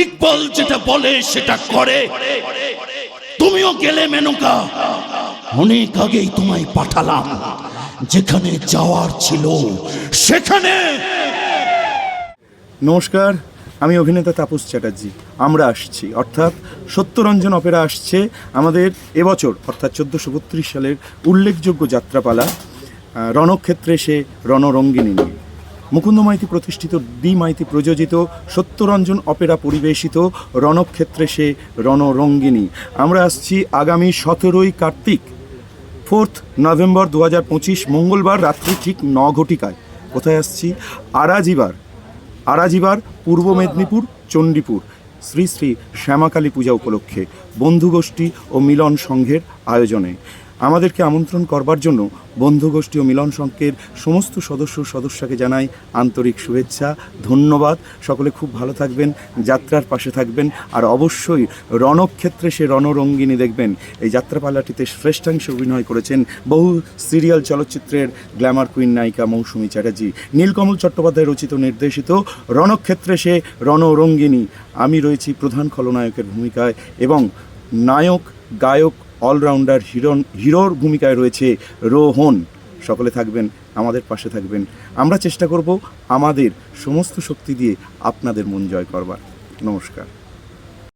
ইকবাল যেটা বলে, সেটা করে। তুমিও গেলে মেনকা। অনেক আগেই তোমায় পাঠালাম। যেখানে যাওয়ার ছিল, সেখানে। নমস্কার, আমি অভিনেতা তাপস চ্যাটার্জি। আমরা আসছি। অর্থাৎ সত্যরঞ্জন অপেরা আসছে আমাদের এবছর, অর্থাৎ চোদ্দোশো সালের উল্লেখযোগ্য যাত্রাপালা। রণক্ষেত্রে সে রণরঙ্গিনী নিয়ে। মুকুন্দ মাইতি প্রতিষ্ঠিত ডি মাইতি প্রযোজিত, সত্যরঞ্জন অপেরা পরিবেশিত রণক্ষেত্রে সে রণরঙ্গিনী। আমরা আসছি আগামী সতেরোই কার্তিক, ফোর্থ নভেম্বর দু হাজার পঁচিশ, মঙ্গলবার রাত্রি ঠিক ন ঘটিকায়। কোথায় আসছি? আরাজিবার আরাজিবার পূর্ব মেদিনীপুর, চণ্ডীপুর। শ্রী শ্রী শ্যামাকালী পূজা উপলক্ষে বন্ধুগোষ্ঠী ও মিলন সংঘের আয়োজনে। আমাদেরকে আমন্ত্রণ করবার জন্য বন্ধুগোষ্ঠী ও মিলন সংঘের সমস্ত সদস্য সদস্যকে জানাই আন্তরিক শুভেচ্ছা, ধন্যবাদ। সকলে খুব ভালো থাকবেন, যাত্রার পাশে থাকবেন, আর অবশ্যই রণক্ষেত্রে সে রণরঙ্গিনী দেখবেন। এই যাত্রাপালাটিতে শ্রেষ্ঠাংশে অভিনয় করেছেন বহু সিরিয়াল চলচ্চিত্রের গ্ল্যামার কুইন নায়িকা মৌসুমী চ্যাটার্জি। নীলকমল চট্টোপাধ্যায় রচিত নির্দেশিত রণক্ষেত্রে সে রণরঙ্গিনী। আমি রয়েছি প্রধান খলনায়কের ভূমিকায় এবং নায়ক, গায়ক অলরাউন্ডার হিরন হিরোর ভূমিকায় রয়েছে রোহন। সকলে থাকবেন, আমাদের পাশে থাকবেন। আমরা চেষ্টা করব আমাদের সমস্ত শক্তি দিয়ে আপনাদের মন জয় করবার। নমস্কার।